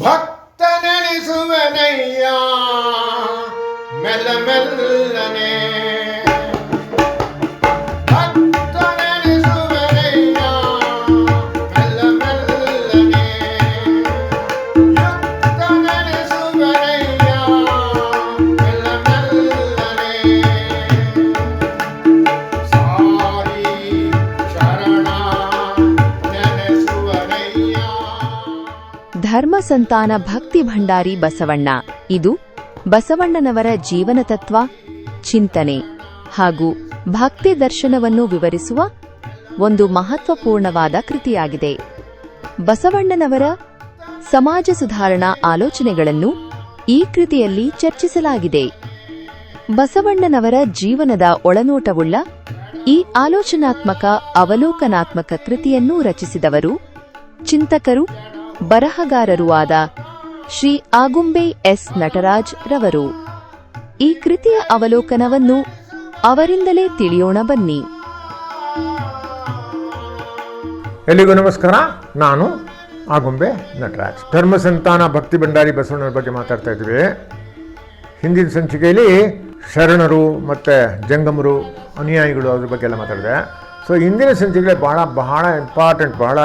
ಭಕ್ತ ನೆನೆಸುವನಯ್ಯ ಮೆಲ್ಲ ಸಂತಾನ ಭಕ್ತಿ ಭಂಡಾರಿ ಬಸವಣ್ಣ. ಇದು ಬಸವಣ್ಣನವರ ಜೀವನ ತತ್ವ, ಚಿಂತನೆ ಹಾಗೂ ಭಕ್ತಿ ದರ್ಶನವನ್ನು ವಿವರಿಸುವ ಒಂದು ಮಹತ್ವಪೂರ್ಣವಾದ ಕೃತಿಯಾಗಿದೆ. ಬಸವಣ್ಣನವರ ಸಮಾಜ ಸುಧಾರಣಾ ಆಲೋಚನೆಗಳನ್ನು ಈ ಕೃತಿಯಲ್ಲಿ ಚರ್ಚಿಸಲಾಗಿದೆ. ಬಸವಣ್ಣನವರ ಜೀವನದ ಒಳನೋಟವುಳ್ಳ ಈ ಆಲೋಚನಾತ್ಮಕ ಅವಲೋಕನಾತ್ಮಕ ಕೃತಿಯನ್ನು ರಚಿಸಿದವರು ಚಿಂತಕರು ಬರಹಗಾರರೂ ಆದ ಶ್ರೀ ಆಗುಂಬೆ ಎಸ್ ನಟರಾಜ್ ರವರು. ಈ ಕೃತಿಯ ಅವಲೋಕನವನ್ನು ಅವರಿಂದಲೇ ತಿಳಿಯೋಣ ಬನ್ನಿ. ಎಲ್ಲಿಗೂ ನಮಸ್ಕಾರ. ನಾನು ಆಗುಂಬೆ ನಟರಾಜ್. ಧರ್ಮ ಸಂತಾನ ಭಕ್ತಿ ಭಂಡಾರಿ ಬಸವಣ್ಣನ ಬಗ್ಗೆ ಮಾತಾಡ್ತಾ ಇದ್ವಿ ಹಿಂದಿನ ಸಂಚಿಕೆಯಲ್ಲಿ ಶರಣರು ಮತ್ತು ಜಂಗಮರು, ಅನುಯಾಯಿಗಳು ಅದ್ರ ಬಗ್ಗೆ ಎಲ್ಲ ಮಾತಾಡಿದೆ. ಸೊ ಇಂದಿನ ಸಂಚಿಕೆ ಭಾಳ ಬಹಳ ಇಂಪಾರ್ಟೆಂಟ್ ಬಹಳ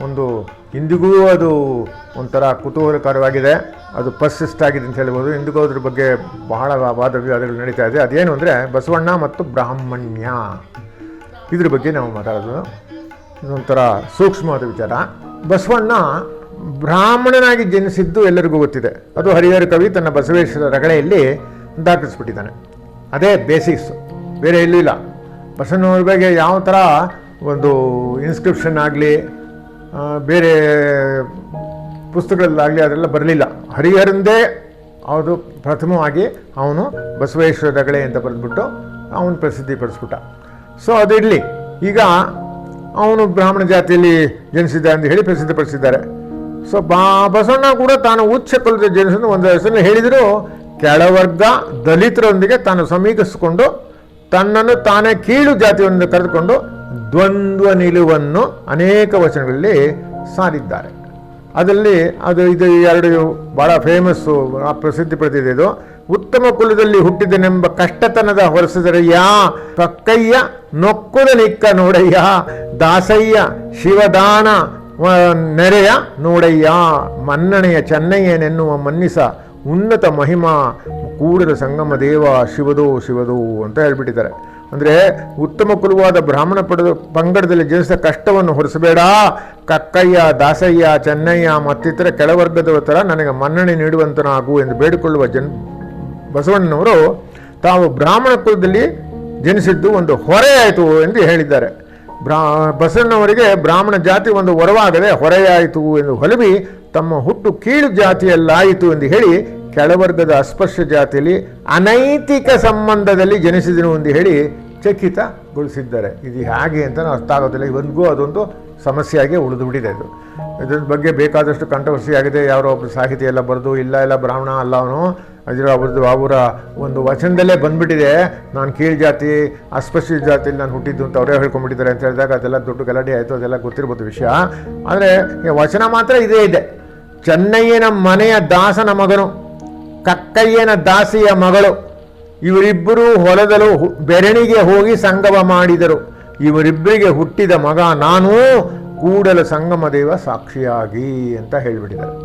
ಒಂದು ಇಂದಿಗೂ ಅದು ಒಂಥರ ಕುತೂಹಲಕರವಾಗಿದೆ. ಅದು ಪರ್ಸಿಸ್ಟ್ ಆಗಿದೆ ಅಂತ ಹೇಳ್ಬೋದು. ಇಂದಿಗೂ ಅದ್ರ ಬಗ್ಗೆ ಬಹಳ ವಾದ ವಿವಾದಗಳು ನಡೀತಾ ಇದೆ. ಅದೇನು ಅಂದರೆ ಬಸವಣ್ಣ ಮತ್ತು ಬ್ರಾಹ್ಮಣ್ಯ. ಇದ್ರ ಬಗ್ಗೆ ನಾವು ಮಾತಾಡೋದು. ಇದೊಂಥರ ಸೂಕ್ಷ್ಮವಾದ ವಿಚಾರ. ಬಸವಣ್ಣ ಬ್ರಾಹ್ಮಣನಾಗಿ ಜನಿಸಿದ್ದು ಎಲ್ಲರಿಗೂ ಗೊತ್ತಿದೆ. ಅದು ಹರಿಹರ ಕವಿ ತನ್ನ ಬಸವೇಶ್ವರ ರಗಳೆಯಲ್ಲಿ ದಾಖಲಿಸ್ಬಿಟ್ಟಿದ್ದಾನೆ. ಅದೇ ಬೇಸಿಕ್ಸ್ ಬೇರೆ ಎಲ್ಲೂ ಇಲ್ಲ. ಬಸವಣ್ಣವ್ರ ಬಗ್ಗೆ ಯಾವ ಥರ ಒಂದು ಇನ್ಸ್ಕ್ರಿಪ್ಷನ್ ಆಗಲಿ ಬೇರೆ ಪುಸ್ತಕಗಳಲ್ಲಾಗಲಿ ಅದೆಲ್ಲ ಬರಲಿಲ್ಲ. ಹರಿಹರಂದೇ ಅದು ಪ್ರಥಮವಾಗಿ ಅವನು ಬಸವೇಶ್ವರ ರಗಳೆ ಅಂತ ಬರೆದ್ಬಿಟ್ಟು ಅವನು ಪ್ರಸಿದ್ಧಿಪಡಿಸ್ಬಿಟ್ಟ ಸೊ ಅದಿರಲಿ ಈಗ ಅವನು ಬ್ರಾಹ್ಮಣ ಜಾತಿಯಲ್ಲಿ ಜನಿಸಿದ ಅಂತ ಹೇಳಿ ಪ್ರಸಿದ್ಧಪಡಿಸಿದ್ದಾರೆ ಸೊ ಬಾ, ಬಸವಣ್ಣ ಕೂಡ ತಾನು ಉಚ್ಚ ಕುಲದ ಜನಿಸಿದ ಒಂದು ಹೆಸರನ್ನು ಹೇಳಿದರೂ, ಕೆಳವರ್ಗ ದಲಿತರೊಂದಿಗೆ ತಾನು ಸಮೀಪಿಸಿಕೊಂಡು ತನ್ನನ್ನು ತಾನೇ ಕೀಳು ಜಾತಿಯನ್ನು ಕರೆದುಕೊಂಡು ದ್ವಂದ್ವ ನಿಲುವನ್ನು ಅನೇಕ ವಚನಗಳಲ್ಲಿ ಸಾರಿದ್ದಾರೆ. ಅದರಲ್ಲಿ ಅದು ಇದು ಎರಡು ಭಾಳ ಫೇಮಸ್ಸು ಪ್ರಸಿದ್ಧಿ ಪಡೆದಿದೆ ಇದು. ಉತ್ತಮ ಕುಲದಲ್ಲಿ ಹುಟ್ಟಿದನೆಂಬ ಕಷ್ಟತನದ ಹೊರಸಿದರೆ ಯಾ ಕಕ್ಕಯ್ಯ ನೊಕ್ಕುದ ನಿಕ್ಕ ನೋಡಯ್ಯ, ದಾಸಯ್ಯ, ಶಿವದಾನ ನೆರೆಯ ನೋಡಯ್ಯ, ಮನ್ನಣೆಯ ಚೆನ್ನಯ್ಯನೆನ್ನುವ ಮನ್ನಿಸ ಉನ್ನತ ಮಹಿಮಾ ಕೂಡಲ ಸಂಗಮ ದೇವ ಶಿವದೋ ಶಿವದೋ ಅಂತ ಹೇಳ್ಬಿಟ್ಟಿದ್ದಾರೆ. ಅಂದರೆ ಉತ್ತಮ ಕುಲವಾದ ಬ್ರಾಹ್ಮಣ ಪಡೆದ ಪಂಗಡದಲ್ಲಿ ಜನಿಸಿದ ಕಷ್ಟವನ್ನು ಹೊರಿಸಬೇಡ. ಕಕ್ಕಯ್ಯ, ದಾಸಯ್ಯ, ಚೆನ್ನಯ್ಯ ಮತ್ತಿತರ ಕೆಳವರ್ಗದವರ ಥರ ನನಗೆ ಮನ್ನಣೆ ನೀಡುವಂತನಾಗು ಎಂದು ಬೇಡಿಕೊಳ್ಳುವ ಜನ್, ಬಸವಣ್ಣನವರು ತಾವು ಬ್ರಾಹ್ಮಣ ಕುಲದಲ್ಲಿ ಜನಿಸಿದ್ದು ಒಂದು ಹೊರೆಯಾಯಿತು ಎಂದು ಹೇಳಿದ್ದಾರೆ. ಬ್ರಾ ಬಸವಣ್ಣವರಿಗೆ ಬ್ರಾಹ್ಮಣ ಜಾತಿ ಒಂದು ವರವಾಗದೆ ಹೊರೆಯಾಯಿತು ಎಂದು ಹೊಲಬಿ ತಮ್ಮ ಹುಟ್ಟು ಕೀಳು ಜಾತಿಯಲ್ಲಾಯಿತು ಎಂದು ಹೇಳಿ ಕೆಳವರ್ಗದ ಅಸ್ಪರ್ಶ ಜಾತಿಯಲ್ಲಿ ಅನೈತಿಕ ಸಂಬಂಧದಲ್ಲಿ ಜನಿಸಿದನು ಎಂದು ಹೇಳಿ ಚಕಿತಗೊಳಿಸಿದ್ದಾರೆ. ಇದು ಹೇಗೆ ಅಂತ ಅರ್ಥ ಆಗೋದಿಲ್ಲ. ಇವತ್ತಿಗೂ ಅದೊಂದು ಸಮಸ್ಯೆಯಾಗಿ ಉಳಿದು ಬಿಟ್ಟಿದೆ ಇದು. ಇದ್ರ ಬಗ್ಗೆ ಬೇಕಾದಷ್ಟು ಕಂಟ್ರವರ್ಸಿ ಆಗಿದೆ. ಯಾರೋ ಒಬ್ಬರು ಸಾಹಿತ್ಯ ಎಲ್ಲ ಬರೆದು, ಇಲ್ಲ ಇಲ್ಲ, ಬ್ರಾಹ್ಮಣ ಅಲ್ಲ ಅವನು. ಅದರ ಅವ್ರದ್ದು, ಅವರ ಒಂದು ವಚನದಲ್ಲೇ ಬಂದುಬಿಟ್ಟಿದೆ. ನಾನು ಕೀಳು ಜಾತಿ ಅಸ್ಪೃಶ್ಯ ಜಾತಿಯಲ್ಲಿ ನಾನು ಹುಟ್ಟಿದ್ದು ಅಂತ ಅವರೇ ಹೇಳ್ಕೊಂಡ್ಬಿಟ್ಟಿದ್ದಾರೆ ಅಂತ ಹೇಳಿದಾಗ ಅದೆಲ್ಲ ದೊಡ್ಡ ಗಲಾಟೆ ಆಯಿತು. ಅದೆಲ್ಲ ಗೊತ್ತಿರ್ಬೋದು ವಿಷಯ. ಆದರೆ ವಚನ ಮಾತ್ರ ಇದೇ ಇದೆ. ಚೆನ್ನಯ್ಯನ ಮನೆಯ ದಾಸನ ಮಗನು. ಕಕ್ಕಯ್ಯನ ದಾಸಿಯ ಮಗಳು. ಇವರಿಬ್ಬರು ಹೊಲದಲು ಬೆರಣಿಗೆ ಹೋಗಿ ಸಂಗಮ ಮಾಡಿದರು. ಇವರಿಬ್ಬರಿಗೆ ಹುಟ್ಟಿದ ಮಗ ನಾನು ಕೂಡಲ ಸಂಗಮ ದೇವ ಸಾಕ್ಷಿಯಾಗಿ ಅಂತ ಹೇಳಿಬಿಟ್ಟಿದ್ದಾರೆ.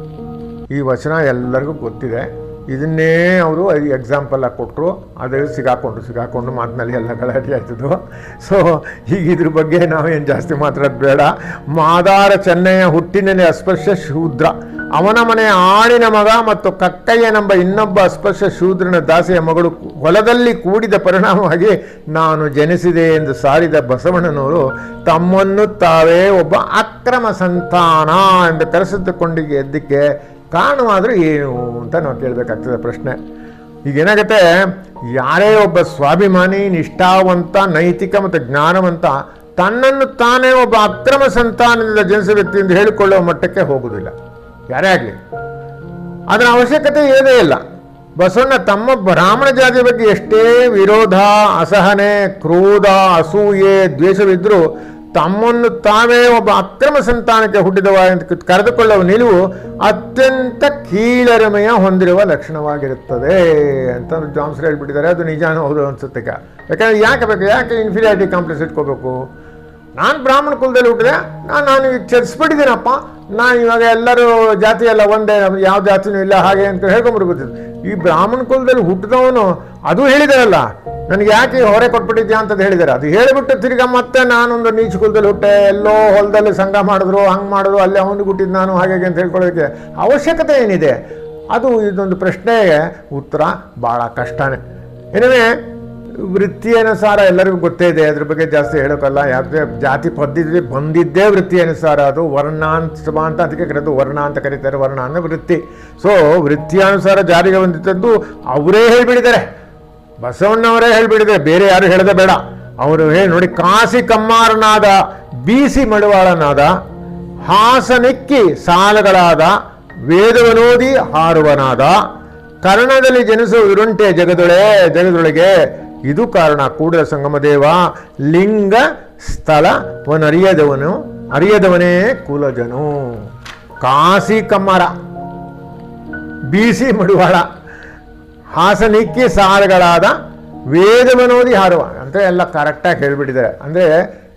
ಈ ವಚನ ಎಲ್ಲರಿಗೂ ಗೊತ್ತಿದೆ. ಇದನ್ನೇ ಅವರು ಎಕ್ಸಾಂಪಲ್ ಆಗಿ ಕೊಟ್ಟರು ಅದೇ ಸಿಗಾಕೊಂಡ್ರು ಸಿಗಾಕೊಂಡು ಮಾತಿನಲ್ಲಿ ಎಲ್ಲ ಗಲಾಟೆ ಆಯ್ತದು. ಸೊ ಈಗ ಇದ್ರ ಬಗ್ಗೆ ನಾವೇನು ಜಾಸ್ತಿ ಮಾತಾಡೋದು ಬೇಡ. ಮಾದಾರ ಚೆನ್ನಯ್ಯ ಹುಟ್ಟಿನಲ್ಲಿ ಅಸ್ಪೃಶ್ಯ ಶೂದ್ರ. ಅವನ ಮನೆಯ ಆಳಿನ ಮಗ ಮತ್ತು ಕಕ್ಕಯ್ಯನೆಂಬ ಇನ್ನೊಬ್ಬ ಅಸ್ಪೃಶ್ಯ ಶೂದ್ರನ ದಾಸೆಯ ಮಗಳು ಹೊಲದಲ್ಲಿ ಕೂಡಿದ ಪರಿಣಾಮವಾಗಿ ನಾನು ಜನಿಸಿದೆ ಎಂದು ಸಾರಿದ ಬಸವಣ್ಣನವರು, ತಮ್ಮನ್ನು ತಾವೇ ಒಬ್ಬ ಅಕ್ರಮ ಸಂತಾನ ಎಂದು ಕರೆಸಿದ್ದುಕೊಂಡಿಗೆ ಎದ್ದಕ್ಕೆ ಕಾರಣವಾದರೂ ಏನು ಅಂತ ನಾವು ಕೇಳಬೇಕಾಗ್ತದೆ ಪ್ರಶ್ನೆ. ಈಗ ಏನಾಗುತ್ತೆ? ಯಾರೇ ಒಬ್ಬ ಸ್ವಾಭಿಮಾನಿ, ನಿಷ್ಠಾವಂತ, ನೈತಿಕ ಮತ್ತು ಜ್ಞಾನವಂತ ತನ್ನನ್ನು ತಾನೇ ಒಬ್ಬ ಅಕ್ರಮ ಸಂತಾನದಿಂದ ಜನಿಸಿದ ವ್ಯಕ್ತಿ ಎಂದು ಹೇಳಿಕೊಳ್ಳುವ ಮಟ್ಟಕ್ಕೆ ಹೋಗುವುದಿಲ್ಲ. ಯಾರೇ ಆಗಲಿ. ಅದರ ಅವಶ್ಯಕತೆ ಏನೇ ಇಲ್ಲ. ಬಸವಣ್ಣ ತಮ್ಮ ಬ್ರಾಹ್ಮಣ ಜಾತಿ ಬಗ್ಗೆ ಎಷ್ಟೇ ವಿರೋಧ, ಅಸಹನೆ, ಕ್ರೋಧ, ಅಸೂಯೆ ದ್ವೇಷವಿದ್ದರೂ ತಮ್ಮನ್ನು ತಾವೇ ಒಬ್ಬ ಅಕ್ರಮ ಸಂತಾನಕ್ಕೆ ಹುಟ್ಟಿದವ ಅಂತ ಕರೆದುಕೊಳ್ಳುವ ನಿಲುವು ಅತ್ಯಂತ ಕೀಳರಿಮೆಯ ಹೊಂದಿರುವ ಲಕ್ಷಣವಾಗಿರುತ್ತದೆ ಅಂತ ಜಾನ್ಸರ್ ಹೇಳ್ಬಿಟ್ಟಿದ್ದಾರೆ. ಅದು ನಿಜಾನೂ ಹೌದು ಅನ್ಸುತ್ತೆ. ಯಾಕಂದ್ರೆ ಯಾಕೆ ಬೇಕು? ಯಾಕೆ ಇನ್ಫೀರಿಯಾರಿಟಿ ಕಾಂಪ್ಲೆಕ್ಸ್ ಇಟ್ಕೋಬೇಕು? ನಾನು ಬ್ರಾಹ್ಮಣ ಕುಲದಲ್ಲಿ ಹುಟ್ಟಿದೆ. ನಾನು ನಾನು ಈಗ ಚರ್ಚಿಸ್ಬಿಟ್ಟಿದ್ದೀನಪ್ಪ ನಾನು ಇವಾಗ ಎಲ್ಲರೂ ಜಾತಿ ಎಲ್ಲ ಒಂದೇ, ಯಾವ ಜಾತಿನೂ ಇಲ್ಲ, ಹಾಗೆ ಅಂತ ಹೇಳ್ಕೊಂಬಿಡ್ಬಿಟ್ಟಿದ್ದೆ ಈ ಬ್ರಾಹ್ಮಣ ಕುಲದಲ್ಲಿ ಹುಟ್ಟಿದವನು ಅದು ಹೇಳಿದಾರಲ್ಲ. ನನಗೆ ಯಾಕೆ ಹೊರೆ ಕೊಟ್ಬಿಟ್ಟಿದ್ಯಾ ಅಂತ ಹೇಳಿದ್ದಾರೆ ಅದು ಹೇಳಿಬಿಟ್ಟು ತಿರ್ಗಾ ಮತ್ತೆ ನಾನೊಂದು ನೀಚ ಕುಲದಲ್ಲಿ ಹುಟ್ಟೆ, ಎಲ್ಲೋ ಹೊಲದಲ್ಲಿ ಸಂಘ ಮಾಡಿದ್ರು, ಹಂಗೆ ಮಾಡಿದ್ರು, ಅಲ್ಲೇ ಅವನಿಗೆ ಹುಟ್ಟಿದ್ದು ನಾನು ಹಾಗೆ ಹೀಗೆ ಅಂತ ಹೇಳ್ಕೊಳ್ಳೋಕ್ಕೆ ಅವಶ್ಯಕತೆ ಏನಿದೆ? ಅದು ಇದೊಂದು ಪ್ರಶ್ನೆಗೆ ಉತ್ತರ ಭಾಳ ಕಷ್ಟನೇ. ಏನೇ ವೃತ್ತಿ ಅನುಸಾರ ಎಲ್ಲರಿಗೂ ಗೊತ್ತೇ ಇದೆ, ಅದ್ರ ಬಗ್ಗೆ ಜಾಸ್ತಿ ಹೇಳೋಕ್ಕಲ್ಲ ಯಾಕೆ ಜಾತಿ ಪದ್ಧತಿ ಬಂದಿದ್ದೇ ವೃತ್ತಿ ಅನುಸಾರ ಅದು ವರ್ಣಾಂತ ಅಂತ ಅದಕ್ಕೆ ಕರೆದು ವರ್ಣ ಅಂತ ಕರೀತಾರೆ. ವರ್ಣ ಅಂದರೆ ವೃತ್ತಿ. ಸೊ ವೃತ್ತಿಯಾನುಸಾರ ಜಾರಿಗೆ ಬಂದಿದ್ದದ್ದು ಅವರೇ ಹೇಳಿಬಿಡಿದ್ದಾರೆ ಬಸವಣ್ಣವರೇ ಹೇಳಿಬಿಟ್ಟಿದ್ದಾರೆ. ಬೇರೆ ಯಾರು ಹೇಳದೆ ಬೇಡ. ಅವರು ಹೇಳಿ ನೋಡಿ ಕಾಸಿ ಕಮ್ಮಾರನಾದ ಬೀಸಿ ಮಡಿವಾಳನಾದ, ಹಾಸನಿಕ್ಕಿ ಸಾಲಗಳಾದ, ವೇದವನೋದಿ ಹಾರುವನಾದ, ಕರ್ಣದಲ್ಲಿ ಜನಿಸುವ ವಿರುಂಟೆ ಜಗದೊಳೆ, ಜಗದೊಳಗೆ ಇದು ಕಾರಣ. ಕೂಡಲ ಸಂಗಮದೇವ ಲಿಂಗ ಸ್ಥಳವನ್ನರಿಯದವನು ಅರಿಯದವನೇ ಕುಲಜನು. ಕಾಸಿ ಕಮ್ಮರ, ಬೀಸಿ ಮಡಿವಾಳ, ಹಾಸನಿಕ್ಕಿ ವೇದ ವೇದವನೋದಿ ಹಾರುವ ಅಂತ ಎಲ್ಲ ಕರೆಕ್ಟಾಗಿ ಹೇಳಿಬಿಟ್ಟಿದ್ದಾರೆ. ಅಂದರೆ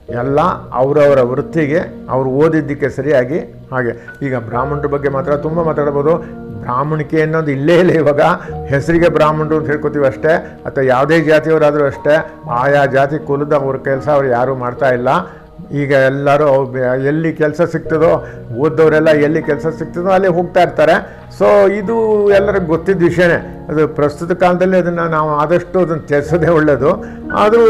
ಎಲ್ಲ ಅವರವರ ವೃತ್ತಿಗೆ ಅವರು ಓದಿದ್ದಕ್ಕೆ ಸರಿಯಾಗಿ ಹಾಗೆ. ಈಗ ಬ್ರಾಹ್ಮಣರ ಬಗ್ಗೆ ಮಾತ್ರ ತುಂಬ ಮಾತಾಡ್ಬೋದು. ಬ್ರಾಹ್ಮಣಿಕೆ ಅನ್ನೋದು ಇಲ್ಲೇ ಇಲ್ಲ ಇವಾಗ. ಹೆಸರಿಗೆ ಬ್ರಾಹ್ಮಣರು ಅಂತ ಹೇಳ್ಕೊತೀವಿ ಅಷ್ಟೇ. ಅಥವಾ ಯಾವುದೇ ಜಾತಿಯವರಾದರೂ ಅಷ್ಟೇ. ಆಯಾ ಜಾತಿ ಕುಲದ ಅವ್ರ ಕೆಲಸ ಅವ್ರು ಯಾರೂ ಮಾಡ್ತಾ ಇಲ್ಲ. ಈಗ ಎಲ್ಲರೂ ಎಲ್ಲಿ ಕೆಲಸ ಸಿಗ್ತದೋ ಓದೋರೆಲ್ಲ ಎಲ್ಲಿ ಕೆಲಸ ಸಿಗ್ತದೋ ಅಲ್ಲಿ ಹೋಗ್ತಾ ಇರ್ತಾರೆ. ಸೊ ಇದು ಎಲ್ಲರಿಗೂ ಗೊತ್ತಿದ್ದ ವಿಷಯನೇ. ಅದು ಪ್ರಸ್ತುತ ಕಾಲದಲ್ಲಿ ಅದನ್ನು ನಾವು ಆದಷ್ಟು ಅದನ್ನು ತ್ಯಜಿಸೋದೇ ಒಳ್ಳೆಯದು ಆದರೂ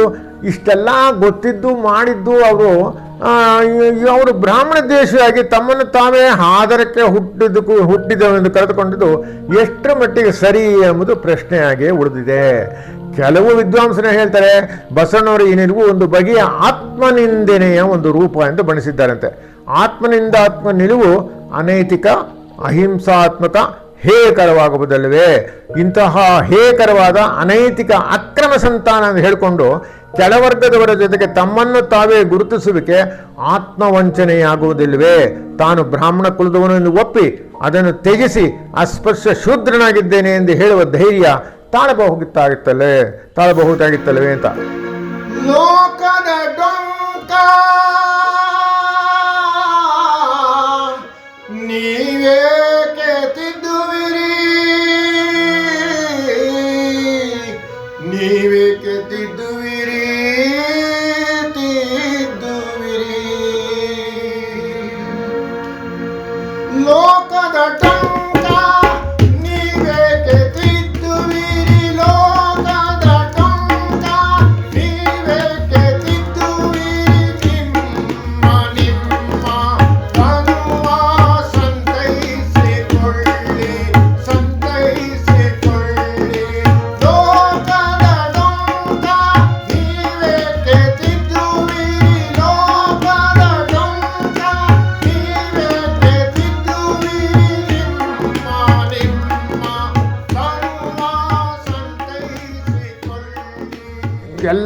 ಇಷ್ಟೆಲ್ಲ ಗೊತ್ತಿದ್ದು, ಮಾಡಿದ್ದು ಅವರು ಅವರು ಬ್ರಾಹ್ಮಣ ದೇಶವಾಗಿ ತಮ್ಮನ್ನು ತಾವೇ ಆಧಾರಕ್ಕೆ ಹುಟ್ಟಿದ್ದಕ್ಕೂ ಹುಟ್ಟಿದವೆಂದು ಕರೆದುಕೊಂಡಿದ್ದು ಎಷ್ಟರ ಮಟ್ಟಿಗೆ ಸರಿ ಎಂಬುದು ಪ್ರಶ್ನೆಯಾಗಿ ಉಳಿದಿದೆ. ಕೆಲವು ವಿದ್ವಾಂಸರು ಹೇಳ್ತಾರೆ, ಬಸವಣ್ಣವರು ಈ ನಿಲುವು ಒಂದು ಬಗೆಯ ಆತ್ಮನಿಂದನೆಯ ಒಂದು ರೂಪ ಎಂದು ಬಣಿಸಿದ್ದಾರಂತೆ ಆತ್ಮನಿಂದ ಆತ್ಮ ನಿಲುವು ಅನೈತಿಕ, ಅಹಿಂಸಾತ್ಮಕ ಹೇಯಕರವಾಗುವುದಲ್ಲವೇ ಇಂತಹ ಹೇಯಕರವಾದ ಅನೈತಿಕ, ಅಕ್ರಮ ಸಂತಾನ ಅಂತ ಹೇಳಿಕೊಂಡು ಕೆಳವರ್ಗದವರ ಜೊತೆಗೆ ತಮ್ಮನ್ನು ತಾವೇ ಗುರುತಿಸುವಿಕೆ ಆತ್ಮವಂಚನೆಯಾಗುವುದಿಲ್ಲವೇ? ತಾನು ಬ್ರಾಹ್ಮಣ ಕುಲದವನು ಎಂದು ಒಪ್ಪಿ ಅದನ್ನು ತ್ಯಜಿಸಿ ಅಸ್ಪರ್ಶ ಶೂದ್ರನಾಗಿದ್ದೇನೆ ಎಂದು ಹೇಳುವ ಧೈರ್ಯ ತಾಳಬಹುದಾಗಿತ್ತಲ್ಲೇ ತಾಳಬಹುದಾಗಿತ್ತಲ್ಲವೇ ಅಂತ. ಲೋಕದ ಡೊಂಕ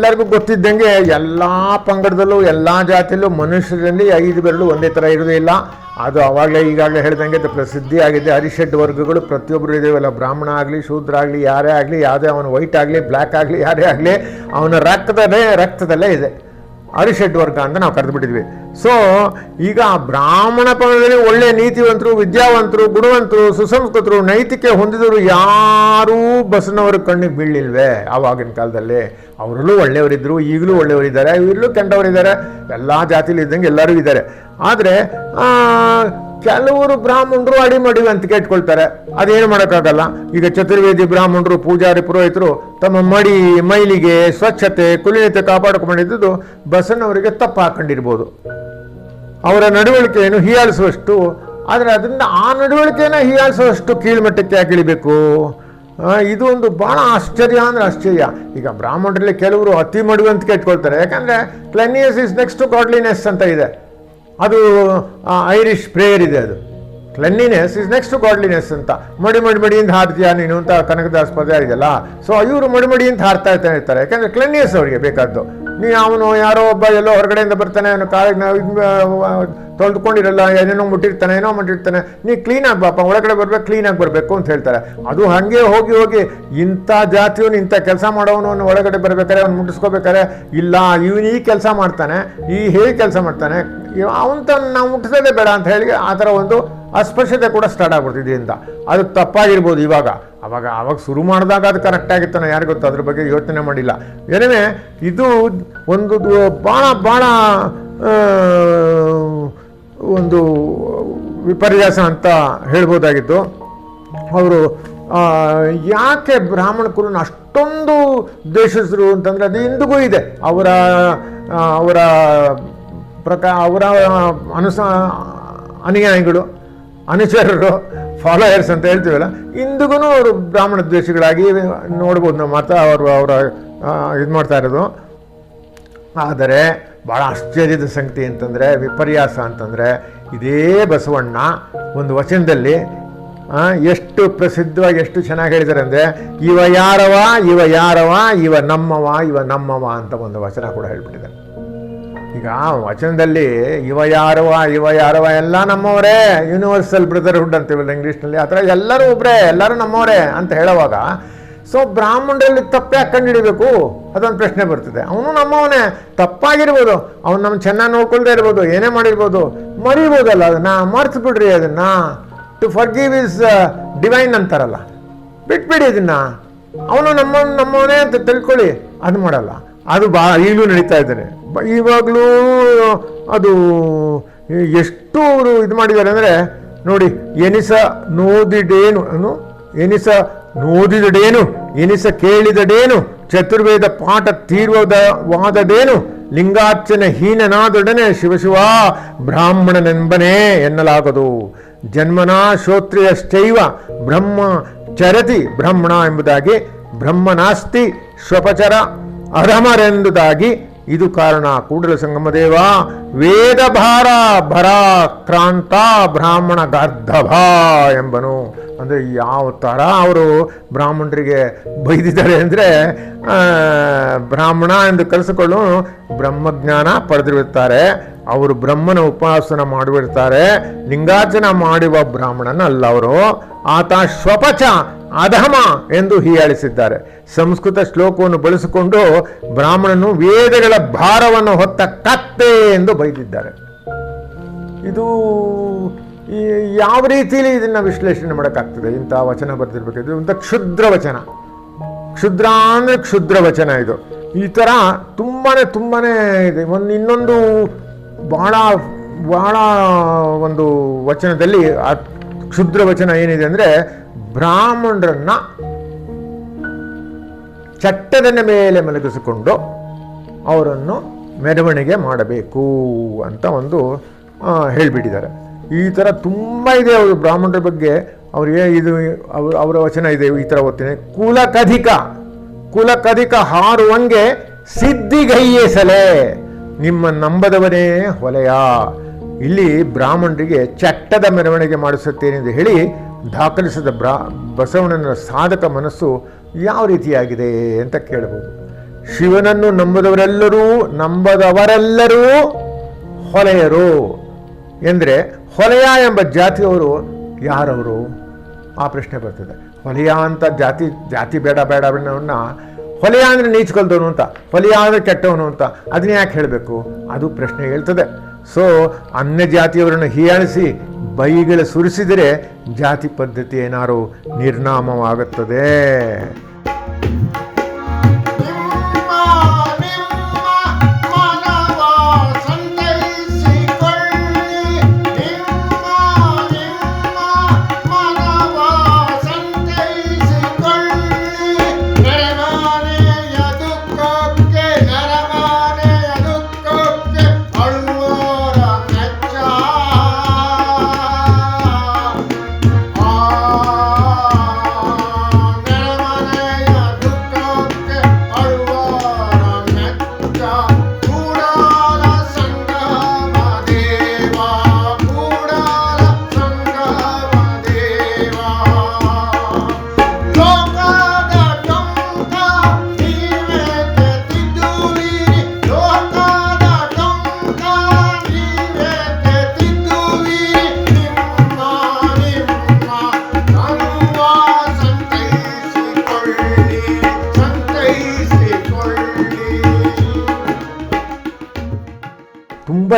ಎಲ್ಲರಿಗೂ ಗೊತ್ತಿದ್ದಂಗೆ ಎಲ್ಲ ಪಂಗಡದಲ್ಲೂ, ಎಲ್ಲ ಜಾತಿಯಲ್ಲೂ ಮನುಷ್ಯರಲ್ಲಿ ಐದು ಬೆರಳು ಒಂದೇ ಥರ ಇರೋದಿಲ್ಲ ಅದು ಅವಾಗಲೇ ಈಗಾಗಲೇ ಹೇಳ್ದಂಗೆ ಅದು ಪ್ರಸಿದ್ಧಿ ಆಗಿದೆ ವರ್ಗಗಳು ಪ್ರತಿಯೊಬ್ಬರು ಇದೇವಲ್ಲ ಬ್ರಾಹ್ಮಣ ಆಗಲಿ, ಶೂದ್ರ ಆಗಲಿ, ಯಾರೇ ಆಗಲಿ, ಯಾವುದೇ ಅವನು ವೈಟ್ ಆಗಲಿ ಬ್ಲ್ಯಾಕ್ ಆಗಲಿ, ಯಾರೇ ಆಗಲಿ, ಅವನ ರಕ್ತದಲ್ಲೇ ರಕ್ತದಲ್ಲೇ ಇದೆ. ಅರಿಷಡ್ ವರ್ಗ ಅಂತ ನಾವು ಕರೆದುಬಿಟ್ಟಿದ್ವಿ. ಸೊ ಈಗ ಬ್ರಾಹ್ಮಣ ಪಂಗಡದಲ್ಲಿ ಒಳ್ಳೆ ನೀತಿವಂತರು, ವಿದ್ಯಾವಂತರು, ಗುಣವಂತರು, ಸುಸಂಸ್ಕೃತರು, ನೈತಿಕೆ ಹೊಂದಿದವರು ಯಾರೂ ಬಸವನವರ ಕಣ್ಣಿಗೆ ಬೀಳಿಲ್ವೇ ಆವಾಗಿನ ಕಾಲದಲ್ಲಿ. ಅವರಲ್ಲೂ ಒಳ್ಳೆಯವರಿದ್ದರು ಈಗಲೂ ಒಳ್ಳೆಯವರಿದ್ದಾರೆ ಇವರಲ್ಲೂ ಕೆಂಡವರಿದ್ದಾರೆ ಎಲ್ಲ ಜಾತಿಲಿ ಇದ್ದಂಗೆ ಎಲ್ಲರೂ ಇದ್ದಾರೆ. ಆದರೆ ಕೆಲವರು ಬ್ರಾಹ್ಮಣರು ಅಡಿಮಡಿವೆ ಅಂತ ಕೇಳ್ಕೊಳ್ತಾರೆ. ಅದೇನು ಮಾಡೋಕ್ಕಾಗಲ್ಲ. ಈಗ ಚತುರ್ವೇದಿ ಬ್ರಾಹ್ಮಣರು, ಪೂಜಾರಿ, ಪುರೋಹಿತರು ತಮ್ಮ ಮಡಿ, ಮೈಲಿಗೆ, ಸ್ವಚ್ಛತೆ, ಕುಲೀನತೆ ಕಾಪಾಡಿಕೊಂಡಿದ್ದು ಬಸವನವರಿಗೆ ತಪ್ಪು ಹಾಕೊಂಡಿರ್ಬೋದು. ಅವರ ನಡವಳಿಕೆಯನ್ನು ಹೀಯಾಳಿಸುವಷ್ಟು, ಆದರೆ ಅದರಿಂದ ಆ ನಡವಳಿಕೆಯನ್ನು ಹೀಯಾಳಿಸುವಷ್ಟು ಕೀಳ್ಮಟ್ಟಕ್ಕೆ ಯಾಕೆ ಇದು ಒಂದು ಭಾಳ ಆಶ್ಚರ್ಯ ಅಂದರೆ ಆಶ್ಚರ್ಯ. ಈಗ ಬ್ರಾಹ್ಮಣರಲ್ಲಿ ಕೆಲವರು ಅತಿ ಮಡುವೆ ಅಂತ ಕೇಳ್ಕೊಳ್ತಾರೆ. ಯಾಕಂದರೆ ಕ್ಲೆನಿಯಸ್ ಇಸ್ ನೆಕ್ಸ್ಟ್ ಗಾಡ್ಲಿನೆಸ್ ಅಂತ ಇದೆ. ಅದು ಐರಿಷ್ ಪ್ರೇಯರ್ ಇದೆ ಅದು. Cleanliness is next to godliness ಅಂತ. ಮಡಿ ಮಡಿ ಅಂತ ಹಾರ್ತೀಯಾ ನೀನು ಅಂತ ಕನಕದಾಸ್ ಪದ ಇದೆಯಲ್ಲ? ಸೊ ಇವರು ಮಡಿ ಮಡಿ ಅಂತ ಹಾರ್ತಾ ಇರ್ತಾನೆ ಇರ್ತಾರೆ. ಯಾಕಂದರೆ ಕ್ಲೆನ್ಲಿನೆಸ್ ಅವರಿಗೆ ಬೇಕಾದ್ದು. ನೀ ಅವನು ಯಾರೋ ಒಬ್ಬ ಎಲ್ಲೋ ಹೊರಗಡೆಯಿಂದ ಬರ್ತಾನೆ, ಅವನು ಕಾಲಿಗೆ ತೊಳೆದುಕೊಂಡಿರಲ್ಲ, ಏನೇನೋ ಮುಟ್ಟಿರ್ತಾನೆ, ಏನೋ ಮುಟ್ಟಿರ್ತಾನೆ. ನೀ ಕ್ಲೀನಾಗಿ ಬಾಪ, ಒಳಗಡೆ ಬರಬೇಕು ಕ್ಲೀನಾಗಿ ಬರಬೇಕು ಅಂತ ಹೇಳ್ತಾರೆ. ಅದು ಹಾಗೆ ಹೋಗಿ ಹೋಗಿ ಇಂಥ ಜಾತಿಯವನು ಇಂಥ ಕೆಲಸ ಮಾಡೋನು ಅವನು ಒಳಗಡೆ ಬರ್ಬೇಕಾದ್ರೆ ಅವ್ನು ಮುಟ್ಟಿಸ್ಕೋಬೇಕಾದ್ರೆ ಇಲ್ಲ, ಇವನು ಈ ಕೆಲಸ ಮಾಡ್ತಾನೆ, ಈ ಹೇಗೆ ಕೆಲಸ ಮಾಡ್ತಾನೆ? ಅವನ್ ನಾವು ಮುಟ್ಟಿಸೋದೇ ಬೇಡ ಅಂತ ಹೇಳಿ ಆ ಥರ ಒಂದು ಅಸ್ಪೃಶ್ಯತೆ ಕೂಡ ಸ್ಟಾರ್ಟ್ ಅಂತ ಅದು ತಪ್ಪಾಗಿರ್ಬೋದು ಇವಾಗ. ಅವಾಗ ಅವಾಗ ಶುರು ಮಾಡಿದಾಗ ಅದು ಕರೆಕ್ಟ್ ಆಗಿತ್ತಾನ ಯಾರು ಗೊತ್ತು. ಅದ್ರ ಬಗ್ಗೆ ಯೋಚನೆ ಮಾಡಿಲ್ಲ. ಏನೇ ಇದು ಒಂದು ಭಾಳ ಭಾಳ ಒಂದು ವಿಪರ್ಯಾಸ ಅಂತ ಹೇಳ್ಬೋದಾಗಿತ್ತು. ಅವರು ಯಾಕೆ ಬ್ರಾಹ್ಮಣ ಕುಲನ ಅಷ್ಟೊಂದು ದ್ವೇಷಿಸಿದ್ರು ಅಂತಂದರೆ ಅದು ಇಂದಿಗೂ ಇದೆ. ಅವರ ಅವರ ಪ್ರಕಾರ ಅವರ ಅನುಸ, ಅನುಯಾಯಿಗಳು, ಅನುಚರರು ಫಾಲೋಯರ್ಸ್ ಅಂತ ಹೇಳ್ತೀವಲ್ಲ, ಇಂದಿಗೂ ಅವರು ಬ್ರಾಹ್ಮಣ ದ್ವೇಷಗಳಾಗಿ ನೋಡ್ಬೋದು. ನಮ್ಮ ಮತ ಅವರು ಅವರ ಇದು ಮಾಡ್ತಾ ಇರೋದು. ಆದರೆ ಭಾಳ ಆಶ್ಚರ್ಯದ ಸಂಗತಿ ಅಂತಂದರೆ, ವಿಪರ್ಯಾಸ ಅಂತಂದರೆ, ಇದೇ ಬಸವಣ್ಣ ಒಂದು ವಚನದಲ್ಲಿ ಎಷ್ಟು ಪ್ರಸಿದ್ಧವಾಗಿ ಎಷ್ಟು ಚೆನ್ನಾಗಿ ಹೇಳಿದ್ದಾರೆ ಅಂದರೆ, ಇವ ಯಾರವ ಇವ ಯಾರವ, ಇವ ನಮ್ಮವ ಇವ ನಮ್ಮವ ಅಂತ ಒಂದು ವಚನ ಕೂಡ ಹೇಳ್ಬಿಟ್ಟಿದ್ದಾರೆ. ಈಗ ವಚನದಲ್ಲಿ ಇವ ಯಾರವ ಇವ ಯಾರವ ಎಲ್ಲ ನಮ್ಮವರೇ ಯೂನಿವರ್ಸಲ್ ಬ್ರದರ್ಹುಡ್ ಅಂತೀವಲ್ಲ ಇಂಗ್ಲೀಷ್ನಲ್ಲಿ, ಆ ಥರ ಎಲ್ಲರೂ ಒಬ್ಬರೇ ಎಲ್ಲರೂ ನಮ್ಮವರೇ ಅಂತ ಹೇಳುವಾಗ ಸೊ ಬ್ರಾಹ್ಮಣರಲ್ಲಿ ತಪ್ಪೇ ಕಂಡುಹಿಡಿಬೇಕು? ಅದೊಂದು ಪ್ರಶ್ನೆ ಬರ್ತದೆ. ಅವನು ನಮ್ಮವನೇ, ತಪ್ಪಾಗಿರ್ಬೋದು, ಅವ್ನು ನಮ್ಮ ಚೆನ್ನಾಗಿ ನೋಡ್ಕೊಳ್ದೇ ಇರ್ಬೋದು, ಏನೇ ಮಾಡಿರ್ಬೋದು, ಮರಿಬೋದಲ್ಲ ಅದನ್ನು ಮರ್ತು ಬಿಡ್ರಿ ಅದನ್ನು. To forgive is divine ಅಂತಾರಲ್ಲ. ಬಿಟ್ಬಿಡಿ ಅದನ್ನ ಅವನು ನಮ್ಮವನು ನಮ್ಮವನೇ ಅಂತ ತಿಳ್ಕೊಳ್ಳಿ, ಅದು ಮಾಡಲ್ಲ. ಅದು ಬಾ, ಈಗಲೂ ನಡೀತಾ ಇದ್ದಾರೆ ಬ- ಇವಾಗಲೂ ಅದು ಎಷ್ಟು ಅವರು ಇದು ಮಾಡಿದ್ದಾರೆ ಅಂದರೆ, ನೋಡಿ, ಎನಿಸ ನೋದಿಡೇನು ಅನು ಎನಿಸ ನೋದಿದಡೇನು ಎನಿಸ ಕೇಳಿದಡೇನು ಚತುರ್ವೇದ ಪಾಠ ತೀರ್ವದ ವಾದಡೇನು ಲಿಂಗಾರ್ಚನ ಹೀನನಾದೊಡನೆ ಶಿವಶಿವ ಬ್ರಾಹ್ಮಣನೆಂಬನೇ ಎನ್ನಲಾಗದು. ಜನ್ಮನಾ ಶ್ರೋತ್ರಿಯಶ್ಚೈವ ಬ್ರಹ್ಮ ಚರತಿ ಬ್ರಹ್ಮಣ ಎಂಬುದಾಗಿ, ಬ್ರಹ್ಮನಾಸ್ತಿ ಶ್ವಪಚರ ಅಧಮರೆಂಬುದಾಗಿ ಇದು ಕಾರಣ. ಕೂಡಲ ಸಂಗಮದೇವ, ವೇದ ಭಾರ ಭರಾಕ್ರಾಂತ ಬ್ರಾಹ್ಮಣ ಗರ್ಧಭ ಎಂಬನು. ಅಂದರೆ ಯಾವ ಥರ ಅವರು ಬ್ರಾಹ್ಮಣರಿಗೆ ಬೈದಿದ್ದಾರೆ ಅಂದರೆ ಬ್ರಾಹ್ಮಣ ಎಂದು ಕಲಿಸಿಕೊಳ್ಳು ಬ್ರಹ್ಮಜ್ಞಾನ ಪಡೆದಿರುತ್ತಾರೆ. ಅವರು ಬ್ರಹ್ಮನ ಉಪಾಸನ ಮಾಡಿಬಿಡ್ತಾರೆ ಲಿಂಗಾರ್ಚನ ಮಾಡುವ ಬ್ರಾಹ್ಮಣನಲ್ಲ ಅವರು. ಆತ ಶ್ವಪಚ ಅಧಮ ಎಂದು ಹೀಯಾಳಿಸಿದ್ದಾರೆ. ಸಂಸ್ಕೃತ ಶ್ಲೋಕವನ್ನು ಬಳಸಿಕೊಂಡು ಬ್ರಾಹ್ಮಣನು ವೇದಗಳ ಭಾರವನ್ನು ಹೊತ್ತ ಕತ್ತೆ ಎಂದು ಬೈದಿದ್ದಾರೆ. ಇದು ಯಾವ ರೀತಿಯಲ್ಲಿ ಇದನ್ನು ವಿಶ್ಲೇಷಣೆ ಮಾಡೋಕ್ಕಾಗ್ತದೆ? ಇಂಥ ವಚನ ಬರ್ತಿರ್ಬೇಕಿದ್ರೆ ಇಂಥ ಕ್ಷುದ್ರ ವಚನ. ಕ್ಷುದ್ರ ಅಂದರೆ ಕ್ಷುದ್ರ ವಚನ ಇದು. ಈ ಥರ ತುಂಬಾ ತುಂಬಾ ಇದೆ. ಒಂದು ಇನ್ನೊಂದು ಭಾಳ ಭಾಳ ಒಂದು ವಚನದಲ್ಲಿ ಆ ಕ್ಷುದ್ರ ವಚನ ಏನಿದೆ ಅಂದರೆ ಬ್ರಾಹ್ಮಣರನ್ನ ಚಟ್ಟದ ಮೇಲೆ ಮಲಗಿಸಿಕೊಂಡು ಅವರನ್ನು ಮೆರವಣಿಗೆ ಮಾಡಬೇಕು ಅಂತ ಒಂದು ಹೇಳಿಬಿಟ್ಟಿದ್ದಾರೆ. ಈ ಥರ ತುಂಬ ಇದೆ ಅವರು ಬ್ರಾಹ್ಮಣರ ಬಗ್ಗೆ. ಅವ್ರಿಗೆ ಇದು, ಅವ್ರ, ಅವರ ವಚನ ಇದೆ ಈ ಥರ ಓದ್ತೀನಿ. ಕುಲಕಧಿಕ ಕುಲಕಧಿಕ ಹಾರುವಂಗೆ ಸಿದ್ಧಿಗೈಯೇಸಲೆ. ನಿಮ್ಮ ನಂಬದವನೇ ಹೊಲೆಯ. ಇಲ್ಲಿ ಬ್ರಾಹ್ಮಣರಿಗೆ ಚಟ್ಟದ ಮೆರವಣಿಗೆ ಮಾಡಿಸುತ್ತೇನೆ ಎಂದು ಹೇಳಿ ದಾಖಲಿಸಿದ ಬ್ರಾ, ಬಸವಣ್ಣನ ಸಾಧಕ ಮನಸ್ಸು ಯಾವ ರೀತಿಯಾಗಿದೆ ಅಂತ ಕೇಳಬಹುದು ಶಿವನನ್ನು ನಂಬದವರೆಲ್ಲರೂ ನಂಬದವರೆಲ್ಲರೂ ಹೊಲೆಯರು. ಎಂದರೆ ಹೊಲೆಯ ಎಂಬ ಜಾತಿಯವರು ಯಾರವರು? ಆ ಪ್ರಶ್ನೆ ಬರ್ತದೆ. ಹೊಲೆಯ ಅಂತ ಜಾತಿ ಜಾತಿ ಬೇಡ ಬೇಡ ಅನ್ನೋನ್ನ ಹೊಲೆಯ ಅಂದರೆ ನೀಚ್ಕೊಳ್ದವನು ಅಂತ, ಹೊಲೆಯ ಅಂದರೆ ಕೆಟ್ಟವನು ಅಂತ ಅದನ್ನ ಯಾಕೆ ಹೇಳಬೇಕು? ಅದು ಪ್ರಶ್ನೆ ಹೇಳ್ತದೆ. ಸೊ ಅನ್ಯ ಜಾತಿಯವರನ್ನು ಹೀಯಾಳಿಸಿ ಬೈಗಳ ಸುರಿಸಿದರೆ ಜಾತಿ ಪದ್ಧತಿ ಏನಾರು ನಿರ್ನಾಮವಾಗುತ್ತದೆ?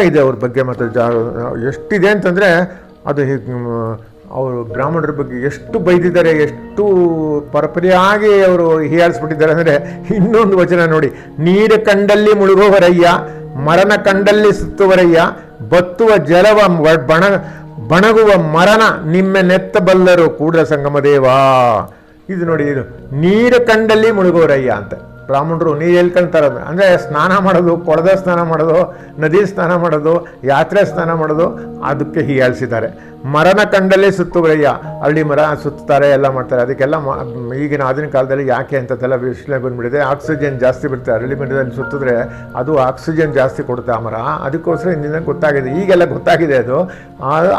ಇದೆ ಅವ್ರ ಬಗ್ಗೆ ಮತ್ತು ಜಾ, ಎಷ್ಟಿದೆ ಅಂತಂದರೆ ಅದು ಅವರು ಬ್ರಾಹ್ಮಣರ ಬಗ್ಗೆ ಎಷ್ಟು ಬೈದಿದ್ದಾರೆ, ಎಷ್ಟು ಪರಪರಿಯಾಗಿ ಅವರು ಹೀಯಾಳಿಸ್ಬಿಟ್ಟಿದ್ದಾರೆ ಅಂದರೆ ಇನ್ನೊಂದು ವಚನ ನೋಡಿ, ನೀರು ಕಂಡಲ್ಲಿ ಮುಳುಗುವವರಯ್ಯ ಮರಣ ಕಂಡಲ್ಲಿ ಸುತ್ತುವರಯ್ಯ, ಬತ್ತುವ ಜಲವ ಬಣ, ಬಣಗುವ ಮರಣ ನಿಮ್ಮೆ ನೆತ್ತಬಲ್ಲರು ಕೂಡಲ ಸಂಗಮದೇವಾ. ಇದು ನೋಡಿ, ಇದು ನೀರು ಕಂಡಲ್ಲಿ ಮುಳುಗೋರಯ್ಯ ಅಂತ. ಬ್ರಾಹ್ಮಣರು ನೀರು ಕಂತಾರೆ ಅಂದರೆ ಸ್ನಾನ ಮಾಡೋದು, ಕೊಳದ ಸ್ನಾನ ಮಾಡೋದು, ನದಿ ಸ್ನಾನ ಮಾಡೋದು, ಯಾತ್ರೆ ಸ್ನಾನ ಮಾಡೋದು, ಅದಕ್ಕೆ ಹೀಯಾಳಿಸಿದ್ದಾರೆ. ಮರನ ಕಂಡಲ್ಲೇ ಸುತ್ತುವರಯ್ಯ ಹಳ್ಳಿ ಮರ ಸುತ್ತಾರೆ ಎಲ್ಲ ಮಾಡ್ತಾರೆ. ಅದಕ್ಕೆಲ್ಲ ಈಗಿನ ಆಧುನಿಕ ಕಾಲದಲ್ಲಿ ಯಾಕೆ ಅಂತದೆಲ್ಲ ವಿಶ್ಲೇಷಣೆ ಬಂದ್ಬಿಟ್ಟಿದೆ? ಆಕ್ಸಿಜನ್ ಜಾಸ್ತಿ ಬಿಡುತ್ತೆ ಅರಳಿ ಮರದಲ್ಲಿ ಸುತ್ತಿದ್ರೆ ಅದು ಆಕ್ಸಿಜನ್ ಜಾಸ್ತಿ ಕೊಡುತ್ತೆ ಆ ಮರ. ಅದಕ್ಕೋಸ್ಕರ ಇಂದಿನ ಗೊತ್ತಾಗಿದೆ. ಈಗೆಲ್ಲ ಗೊತ್ತಾಗಿದೆ ಅದು.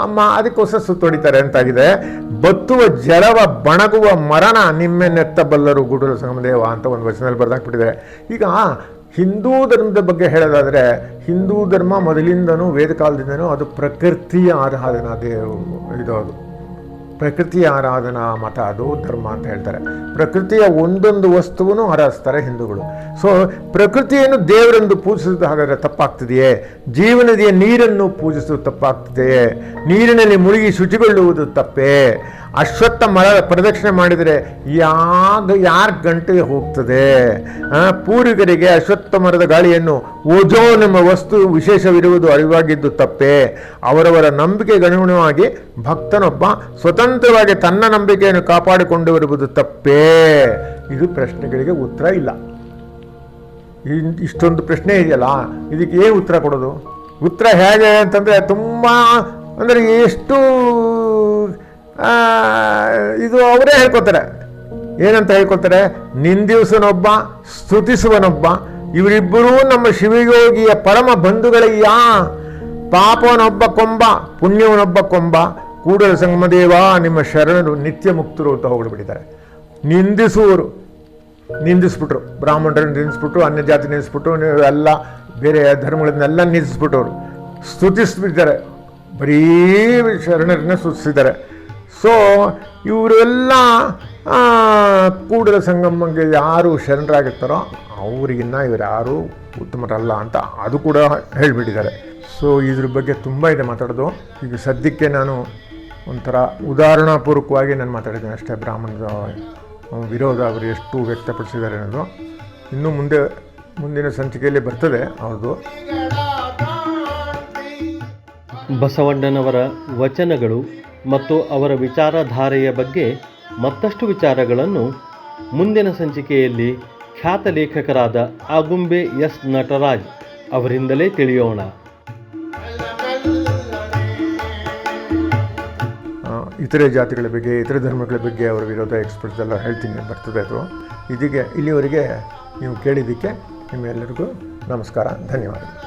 ಅಮ್ಮ, ಅದಕ್ಕೋಸ್ಕರ ಸುತ್ತೊಡಿತಾರೆ ಅಂತಾಗಿದೆ. ಬತ್ತುವ ಜಲವ ಬಣಗುವ ಮರಣ ನಿಮ್ಮೆನ್ನೆತ್ತಬಲ್ಲರು ಗುಡುರ ಸಂಗಮದೇವ ಅಂತ ಒಂದು ವಚನದಲ್ಲಿ ಬರ್ದಾಕ್ಬಿಟ್ಟಿದ್ದಾರೆ ಈಗ ಹಿಂದೂ ಧರ್ಮದ ಬಗ್ಗೆ ಹೇಳೋದಾದರೆ, ಹಿಂದೂ ಧರ್ಮ ಮೊದಲಿಂದನೂ ವೇದ ಕಾಲದಿಂದನೂ ಅದು ಪ್ರಕೃತಿಯ ಆರಾಧನಾ ದೇವರು ಇದು ಅದು. ಪ್ರಕೃತಿಯ ಆರಾಧನಾ ಮತ ಅದು ಧರ್ಮ ಅಂತ ಹೇಳ್ತಾರೆ. ಪ್ರಕೃತಿಯ ಒಂದೊಂದು ವಸ್ತುವನ್ನು ಆರಾಧಿಸ್ತಾರೆ ಹಿಂದೂಗಳು. ಸೊ ಪ್ರಕೃತಿಯನ್ನು ದೇವರೆಂದು ಪೂಜಿಸುವುದು ಹಾಗಾದರೆ ತಪ್ಪಾಗ್ತಿದೆಯೇ? ಜೀವನದಿಯ ನೀರನ್ನು ಪೂಜಿಸುವುದು ತಪ್ಪಾಗ್ತಿದೆಯೇ? ನೀರಿನಲ್ಲಿ ಮುಳುಗಿ ಶುಚಿಗೊಳ್ಳುವುದು ತಪ್ಪೇ? ಅಶ್ವತ್ಥ ಮರ ಪ್ರದಕ್ಷಿಣೆ ಮಾಡಿದರೆ ಯಾಗ ಯಾರ ಗಂಟೆಗೆ ಹೋಗ್ತದೆ? ಪೂರ್ವಿಕರಿಗೆ ಅಶ್ವತ್ಥ ಮರದ ಗಾಳಿಯನ್ನು ಓಜೋ ಎಂಬ ವಸ್ತು ವಿಶೇಷವಿರುವುದು ಅರಿವಾಗಿದ್ದು ತಪ್ಪೇ. ಅವರವರ ನಂಬಿಕೆ ಗಣಗುಣವಾಗಿ ಭಕ್ತನೊಬ್ಬ ಸ್ವತಂತ್ರವಾಗಿ ತನ್ನ ನಂಬಿಕೆಯನ್ನು ಕಾಪಾಡಿಕೊಂಡು ಬರುವುದು ತಪ್ಪೇ. ಇದು ಪ್ರಶ್ನೆಗಳಿಗೆ ಉತ್ತರ ಇಲ್ಲ. ಇಷ್ಟೊಂದು ಪ್ರಶ್ನೆ ಇದೆಯಲ್ಲ, ಇದಕ್ಕೆ ಏನು ಉತ್ತರ ಕೊಡೋದು? ಉತ್ತರ ಹೇಗೆ ಅಂತಂದರೆ ತುಂಬ, ಅಂದರೆ ಎಷ್ಟು ಇದು ಅವರೇ ಹೇಳ್ಕೊತಾರೆ ಏನಂತ ಹೇಳ್ಕೊತಾರೆ ನಿಂದಿಸುವನೊಬ್ಬ, ಸ್ತುತಿಸುವನೊಬ್ಬ, ಇವರಿಬ್ಬರೂ ನಮ್ಮ ಶಿವಯೋಗಿಯ ಪರಮ ಬಂಧುಗಳಯ್ಯ ಪಾಪವನೊಬ್ಬ ಕೊಂಬ, ಪುಣ್ಯವನೊಬ್ಬ ಕೊಂಬ, ಕೂಡಲ ಸಂಗಮದೇವ ನಿಮ್ಮ ಶರಣರು ನಿತ್ಯ ಮುಕ್ತರು ಅಂತ ಹೋಗ್ಬಿಟ್ಟಿದ್ದಾರೆ ನಿಂದಿಸುವರು ನಿಂದಿಸ್ಬಿಟ್ರು. ಬ್ರಾಹ್ಮಣರನ್ನು ನಿಂದಿಸ್ಬಿಟ್ರು, ಅನ್ಯ ಜಾತಿ ನಿಂದಿಸ್ಬಿಟ್ರು, ಎಲ್ಲ ಬೇರೆ ಧರ್ಮಗಳನ್ನೆಲ್ಲ ನಿಲ್ಲಿಸ್ಬಿಟ್ಟವ್ರು ಸ್ತುತಿಸ್ಬಿಟ್ಟಿದ್ದಾರೆ. ಬರೀ ಶರಣರನ್ನ ಸ್ತುತಿಸಿದ್ದಾರೆ. ಸೊ ಇವರೆಲ್ಲ ಕೂಡಲ ಸಂಗಮಗೆ ಯಾರು ಶರಣರಾಗಿರ್ತಾರೋ ಅವರಿಗಿನ್ನ ಇವರು ಯಾರು ಉತ್ತಮರಲ್ಲ ಅಂತ ಅದು ಕೂಡ ಹೇಳಿಬಿಟ್ಟಿದ್ದಾರೆ. ಸೊ ಇದ್ರ ಬಗ್ಗೆ ತುಂಬ ಇದೆ ಮಾತಾಡೋದು. ಈಗ ಸದ್ಯಕ್ಕೆ ನಾನು ಒಂಥರ ಉದಾಹರಣಾಪೂರ್ವಕವಾಗಿ ನಾನು ಮಾತಾಡಿದ್ದೀನಿ ಅಷ್ಟೇ. ಬ್ರಾಹ್ಮಣದ ವಿರೋಧ ಅವರು ಎಷ್ಟು ವ್ಯಕ್ತಪಡಿಸಿದ್ದಾರೆ ಅನ್ನೋದು. ಇನ್ನೂ ಮುಂದೆ, ಮುಂದಿನ ಸಂಚಿಕೆಯಲ್ಲಿ ಬರ್ತದೆ ಅವ್ರದ್ದು. ಬಸವಣ್ಣನವರ ವಚನಗಳು ಮತ್ತು ಅವರ ವಿಚಾರಧಾರೆಯ ಬಗ್ಗೆ ಮತ್ತಷ್ಟು ವಿಚಾರಗಳನ್ನು ಮುಂದಿನ ಸಂಚಿಕೆಯಲ್ಲಿ ಖ್ಯಾತ ಲೇಖಕರಾದ ಆಗುಂಬೆ ಎಸ್ ನಟರಾಜ್ ಅವರಿಂದಲೇ ತಿಳಿಯೋಣ. ಇತರೆ ಜಾತಿಗಳ ಬಗ್ಗೆ, ಇತರೆ ಧರ್ಮಗಳ ಬಗ್ಗೆ ಅವರ ವಿರೋಧ ಎಕ್ಸ್ಪರ್ಟ್ಸ್ ಎಲ್ಲ ಹೇಳ್ತೀನಿ, ಬರ್ತದೆ ಅದು. ಇದೀಗ ಇಲ್ಲಿವರೆಗೆ ನೀವು ಕೇಳಿದ್ದಕ್ಕೆ ನಿಮ್ಮೆಲ್ಲರಿಗೂ ನಮಸ್ಕಾರ, ಧನ್ಯವಾದಗಳು.